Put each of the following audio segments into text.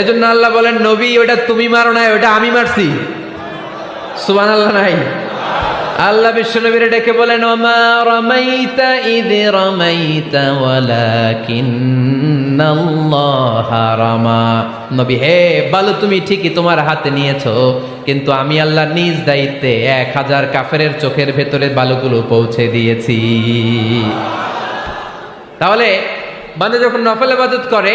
এজন্য আল্লাহ বলেন, নবী, ওটা তুমি মারো নাই, ওটা আমি মারছি। সুবান আল্লাহ নাই। আল্লাহ বিশ্বনবীর ডেকে বলেন, ওমা রমাইতা রমাইতা, ওয়ালাকিন্নাল্লাহ রামা। নবী, হে বালু, তুমি ঠিকই তোমার হাতে নিয়েছো, কিন্তু আমি আল্লাহ নিজ দায়িত্বে এক হাজার কাফেরের চোখের ভেতরে বালুগুলো পৌঁছে দিয়েছি। তাহলে বান্দা যখন নফল ইবাদত করে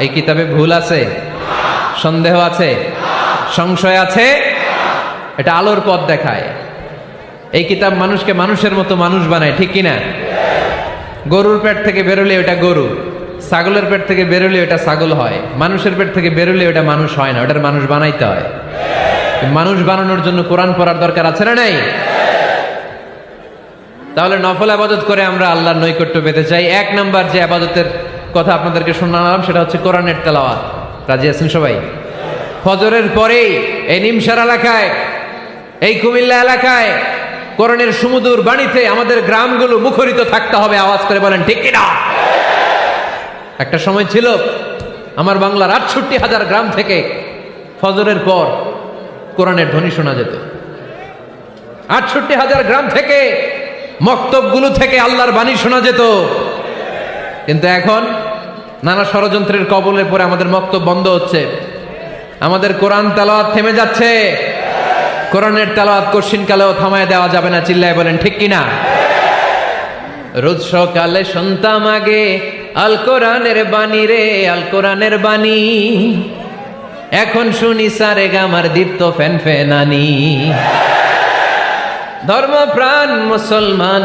এই কিতাবে ভুল আছে? সন্দেহ আছে? সংশয় আছে? এটা আলোর পথ দেখায়। এই কিতাব মানুষকে মানুষের মতো মানুষ বানায়, ঠিক কিনা? গরুর পেট থেকে বেরোলে ওটা গরু, ছাগলের পেট থেকে বেরোলে ওটা ছাগল হয়, মানুষের পেট থেকে বেরোলে ওটা মানুষ হয় না, ওটার মানুষ বানাইতে হয়। মানুষ বানানোর জন্য কোরআন পড়ার দরকার আছে না নাই? তাহলে নফল আবাদত করে আমরা আল্লাহর নৈকট্য পেতে চাই। এক নাম্বার যে আবাদতের কথা আপনাদেরকে শোনালাম, সেটা হচ্ছে কোরআনের তেলাওয়াত। রাজি আছেন সবাই? ফজরের পরে এই নিমসার এলাকায়, এই কুমিল্লা এলাকায়, কোরআনের সুমুদুর বাণীতে আমাদের গ্রামগুলো মুখরিত থাকতে হবে, আওয়াজ করে বলেন, ঠিক কিনা? একটা সময় ছিল, আমার বাংলার আটষট্টি হাজার গ্রাম থেকে ফজরের পর কোরআনের ধ্বনি শোনা যেত। আটষট্টি হাজার গ্রাম থেকে মক্তবগুলো থেকে আল্লাহর বাণী শোনা যেত। কিন্তু এখন নানা ষড়যন্ত্রের কবলে পরে আমাদের মক্ত বন্ধ হচ্ছে। আমাদের কোরআন তালাওয়াত থেমে যাচ্ছে। কোরআনের তালাওয়াত কশিন কালেও থামায় দেওয়া যাবে না, চিল্লায় বলেন, ঠিক কিনা? রোজ সকালে শুনতাম আগে, আল কোরআনের বাণী রে, আল কোরআনের বাণী। এখন শুনি সারে গামার দীপ্ত ফ্যান ফ্যানানি ধর্মপ্রাণ মুসলমান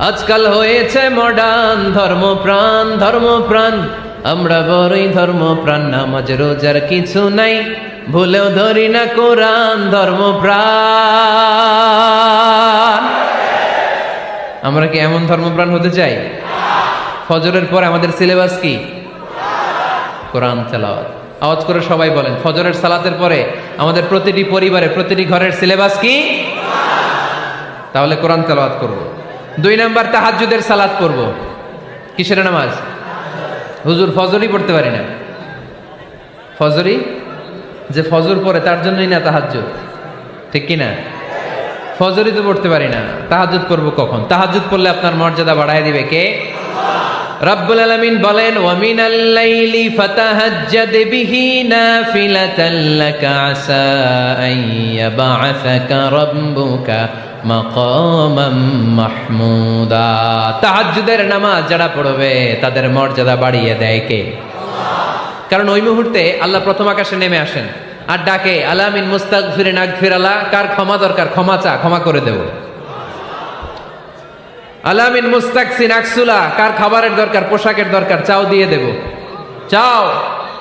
আজকাল হয়েছে মডার্ন ধর্মপ্রাণ ধর্মপ্রাণ। আমরা বড়ই ধর্মপ্রাণ, নামাজ, রোজার কিছু নাই। ভুলেও ধরি না কোরআন, ধর্মপ্রাণ। আমরা কি এমন ধর্মপ্রাণ হতে চাই? ফজরের পর আমাদের সিলেবাস কি? কোরআন তেলাওয়াত। আওয়াজ করে সবাই বলেন, ফজরের সালাতের পরে আমাদের প্রতিটি পরিবারে, প্রতিটি ঘরের সিলেবাস কি? তাহলে কোরআন তেলাওয়াত করব। দুই নাম্বার তাহাজ্জুদের সালাত করব কিসের নামাজ? হুজুর ফজরই পড়তে পারি না। ফজরই? যে ফজর পড়ে, তার জন্যই না তাহাজ্জুদ। ঠিক কি না? ফজরই তো পড়তে পারি না। তাহাজুদ করব কখন? তাহাজুদ পড়লে আপনার মর্যাদা বাড়ায় দিবে কে? রব্বুল আলামিন বলেন, ওয়ামিনাল লাইলি ফাতাহাজ্জাদ বিহি নাফিলাতাল লাকা আসা আন ইয়াবআসাকা রাব্বুকা মাহমুদা। তাহাজ্জুদের নামাজ যারা পড়বে, তাদের মর্যাদা বাড়িয়ে দেয় কে? কারণ ওই মুহূর্তে আল্লাহ প্রথম আকাশে নেমে আসেন আর ডাকে, আলামিন মুস্তাক ফিরে নাক ফিরালা কার ক্ষমা দরকার? ক্ষমা চা, ক্ষমা করে দেব। আলামিন মুস্তাক সিন আকসুলা কার খাবারের দরকার? পোশাকের দরকার? চাও, দিয়ে দেব। চাও,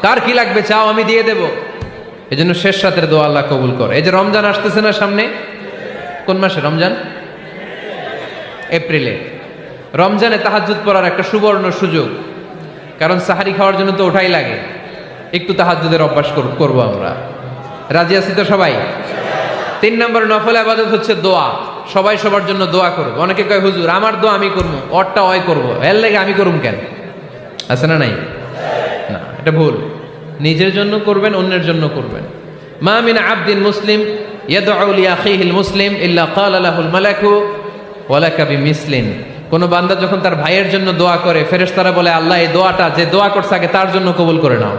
কার কি লাগবে? চাও, আমি দিয়ে দেব। এই জন্য শেষ রাতের দোয়া আল্লাহ কবুল করে। এই যে রমজান আসতেছে না সামনে কোন মাসে? রমজান? এপ্রিলে। রমজানে তাহাজুদ পড়ার একটা সুবর্ণ সুযোগ। কারণ সাহারি খাওয়ার জন্য তো ওঠাই লাগে। একটু তাহাজুদের অভ্যাস কর- করব আমরা। রাজি আছি তো সবাই? তিন নম্বর নফল আবাদত হচ্ছে দোয়া। সবাই সবার জন্য দোয়া করব। অনেকে কয়, হুজুর, আমার দোয়া আমি করব, অরটা অয় করব। এর লেগে আমি করুম কেন? আছে না নাই? না, এটা ভুল। নিজের জন্য করবেন, অন্যের জন্য করবেন। মা মিন আবদিন মুসলিম ইয়াদউ লি আখিহিল মুসলিম বিমিসলিন। কোন বান্দা যখন তার ভাইয়ের জন্য দোয়া করে, ফেরেশতারা বলে, আল্লাহ, এই দোয়াটা, যে দোয়া করছে আগে তার জন্য কবুল করে নাও।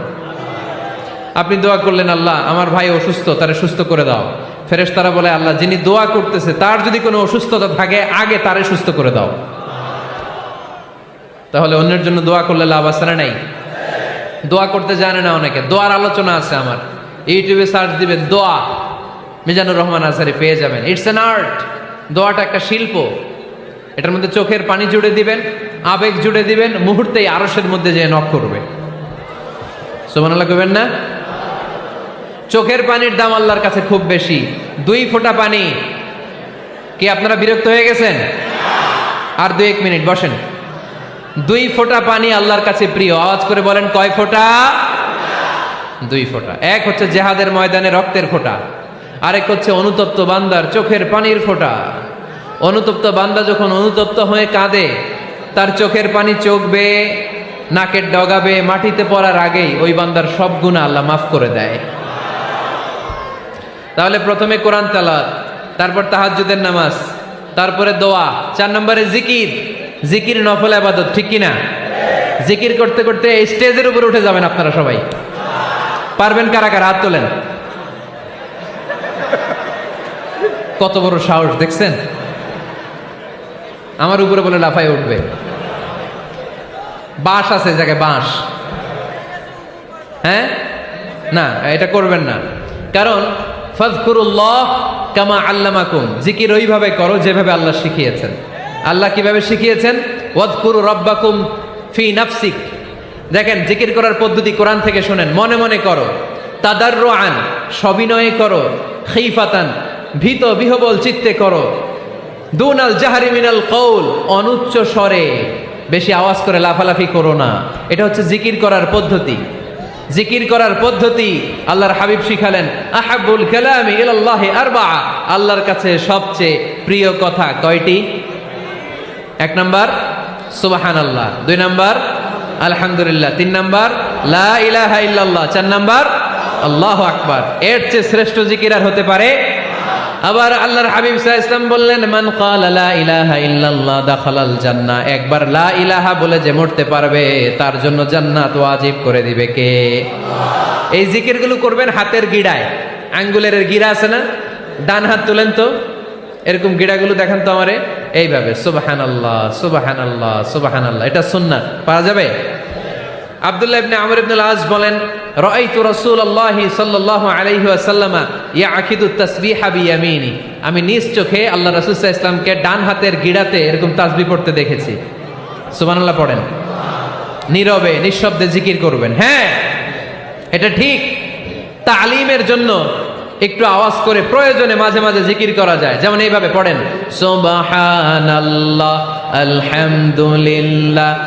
আপনি দোয়া করলেন, আল্লাহ, আমার ভাই অসুস্থ, তারে সুস্থ করে দাও। ফেরেশতারা বলে, আল্লাহ, যিনি দোয়া করতেছে, তার যদি কোনো অসুস্থতা থাকে, আগে তারে সুস্থ করে দাও। তাহলে অন্যের জন্য দোয়া করলে লাভ আছে না নাই? দোয়া করতে জানে না অনেকে। দোয়ার আলোচনা আছে আমার। ইউটিউবে সার্চ দিবেন, দোয়া। মিজানুর রহমান আসারি পেয়ে যাবেন। ইটস অ্যান আর্ট দোয়াটা একটা শিল্প। এটার মধ্যে চোখের পানি জুড়ে দিবেন, আবেগ জুড়ে দিবেন, মুহূর্তেই আরসের মধ্যে যে নখ করবে। সুবহানাল্লাহ করবেন না? চোখের পানির দাম আল্লাহর কাছে খুব বেশি। দুই ফোঁটা পানি। কি আপনারা বিরক্ত হয়ে গেছেন? আর দুই এক মিনিট, বসেন। দুই ফোঁটা পানি আল্লাহর কাছে প্রিয়। আওয়াজ করে বলেন, কয় ফোঁটা? দুই ফোঁটা। এক হচ্ছে জেহাদের ময়দানে রক্তের ফোঁটা। আরেক হচ্ছে অনুতপ্ত বান্দার চোখের পানির ফোঁটা। অনুতপ্ত বান্দা যখন অনুতপ্ত হয়ে কাঁদে, তার চোখের পানি চোখ বেয়ে নাকের ডগাবে, মাটিতে পড়ার আগেই ওই বান্দার সব গুণা আল্লাহ মাফ করে দেয়। তাহলে প্রথমে কোরআন তালাত তারপর তাহাজ্জুদের নামাজ, তারপরে দোয়া, চার নম্বরে জিকির। জিকির নফল আবাদত, ঠিক কিনা? জিকির করতে করতে স্টেজের উপরে উঠে যাবেন আপনারা সবাই। পারবেন কারা কারা হাত তোলেন। কত বড় সাহস, দেখছেন? আমার উপরে বলে লাফাই উঠবে। বাঁশ আছে জায়গায়, বাঁশ। হ্যাঁ? না, এটা করবেন না। কারণ ফাজকুরুল্লাহ কামা আল্লামাকুম। জিকির ওইভাবে করো যেভাবে আল্লাহ শিখিয়েছেন। আল্লাহ কীভাবে শিখিয়েছেন? ওয়াজকুরু রব্বাকুম ফি নাফসিক। দেখেন, জিকির করার পদ্ধতি কোরআন থেকে শোনেন। মনে মনে করো তাদার সবিনয়ে করো, খিফাতান ভীত বিহবল চিত্তে করো। দুনাল জাহারি মিনাল কৌল অনুচ্চ স্বরে। বেশি আওয়াজ করে লাফালাফি করো না। এটা হচ্ছে জিকির করার পদ্ধতি। জিকির করার পদ্ধতি আল্লাহর হাবিব শিখালেন, আহাবুল কালামি ইলাল্লাহ আরবা। আল্লাহর কাছে সবচেয়ে প্রিয় কথা কয়টি? এক নাম্বার সুবাহান আল্লাহ দুই নাম্বার, আলহামদুলিল্লাহ। তিন নাম্বার, লা ইলাহা ইল্লাল্লাহ। চার নাম্বার, আল্লাহ আকবার। এর চেয়ে শ্রেষ্ঠ জিকির আর হতে পারে আবার আল্লাহর হাবিব সাহা ইসলাম বললেন, মান লা ইলাহা ইল্লাল্লাহ দাখালাল জান্নাহ। একবার লা ইলাহা বলে যে মরতে পারবে, তার জন্য জান্নাত ওয়াজিব করে দিবে কে? এই জিকিরগুলো করবেন হাতের গিড়ায়। আঙ্গুলের গিড়া আছে না? ডান হাত তুলেন তো। এরকম গিড়াগুলো দেখান তো আমারে। এইভাবে সুবাহান আল্লাহ সুবাহান আল্লাহ সুবাহান আল্লাহ এটা সুন্নাত। পাওয়া যাবে? আব্দুল্লাহ ইবনে আমর ইবনে আজ বলেন, রাআইতু রাসূলুল্লাহি সাল্লাল্লাহু আলাইহি ওয়াসাল্লামা ইয়াকিদু তাসবিহা বিয়ামিনি। আমি নিজ চোখে আল্লাহ রাসূল ইসলামকে ডান হাতের গিড়াতে এরকম তাসবিহ পড়তে দেখেছি। সুবহানাল্লাহ পড়েন। নীরবে, নিঃশব্দে জিকির করবেন। হ্যাঁ এটা ঠিক। তালিমের জন্য একটু আওয়াজ করে প্রয়োজনে মাঝে মাঝে জিকির করা যায়। যেমন এইভাবে পড়েন, সুবহানাল্লাহ, আলহামদুলিল্লাহ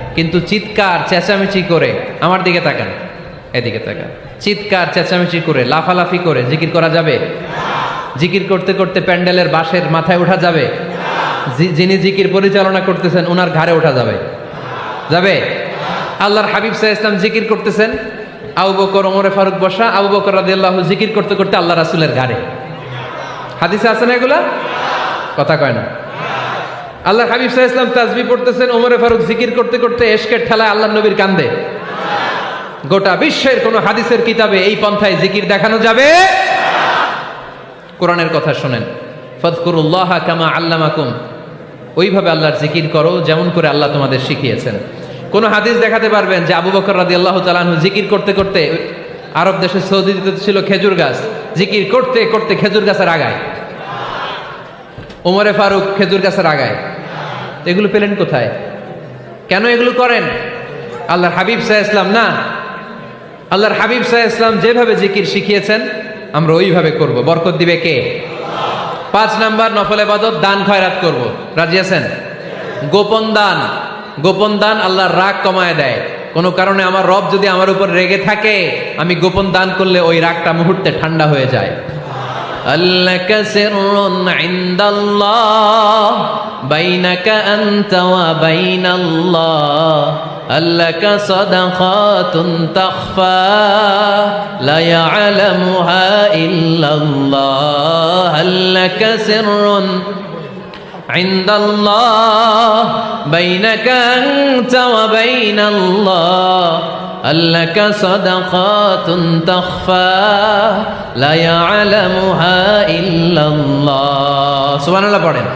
কিন্তু চিৎকার, চেঁচামেচি করে আমার দিকে তাকান। এদিকে তাকান। চিৎকার, চেঁচামেচি করে, লাফালাফি করে, জিকির করা যাবে? জিকির করতে করতে প্যান্ডেলের বাঁশের মাথায় ওঠা যাবে? যিনি জিকির পরিচালনা করতেছেন ওনার ঘাড়ে ওঠা যাবে? যাবে? আল্লাহর হাবিব সাহা ইসলাম জিকির করতেছেন? আবু বকর, ওমরে ফারুক বসা, আবু বকর রাদিয়াল্লাহু জিকির করতে করতে আল্লাহ রাসূলের ঘাড়ে। হাদিসে আছে না এগুলা? কথা কয় না। আল্লাহর হাবিব সাহা ইসলাম তাজবি পড়তেছেন, ওমরে ফারুক জিকির করতে করতে এশকের ঠেলায় আল্লাহ নবীর কান্দে। গোটা বিশ্বের কোন হাদিসের কিতাবে এই পন্থায় জিকির দেখানো যাবে? কোরআনের কথা শোনেন। ফদকুরুল্লাহ কামা আল্লামাকুম। ওইভাবে আল্লাহর জিকির করো, যেমন করে আল্লাহ তোমাদের শিখিয়েছেন। কোন হাদিস দেখাতে পারবেন যে আবু বকর রাদি আল্লাহ তালাহু জিকির করতে করতে আরব দেশে সৌদিতে ছিল খেজুর গাছ। জিকির করতে করতে খেজুর গাছের আগায়। ওমরে ফারুক খেজুর গাছের আগায়। তো এগুলো পেলেন কোথায়? কেন এগুলো করেন? আল্লাহর হাবিব সাহা ইসলাম না। আল্লাহর হাবিব সাহা ইসলাম যেভাবে জিকির শিখিয়েছেন, আমরা ওইভাবে করব। বরকত দিবে কে? পাঁচ নাম্বার নফল এবাদত দান খয়রাত করব। রাজি আছেন? গোপন দান। গোপন দান আল্লাহর রাগ কমায় দেয়। কোনো কারণে আমার রব যদি আমার উপর রেগে থাকে, আমি গোপন দান করলে ওই রাগটা মুহূর্তে ঠান্ডা হয়ে যায়। ألك سر عند الله بينك أنت وبين الله. ألك صدقات تخفى لا يعلمها إلا الله. ألك سر عند الله بينك أنت وبين الله. ألك صدقات تخفى لا يعلمها إلا الله سبحان الله পড়েন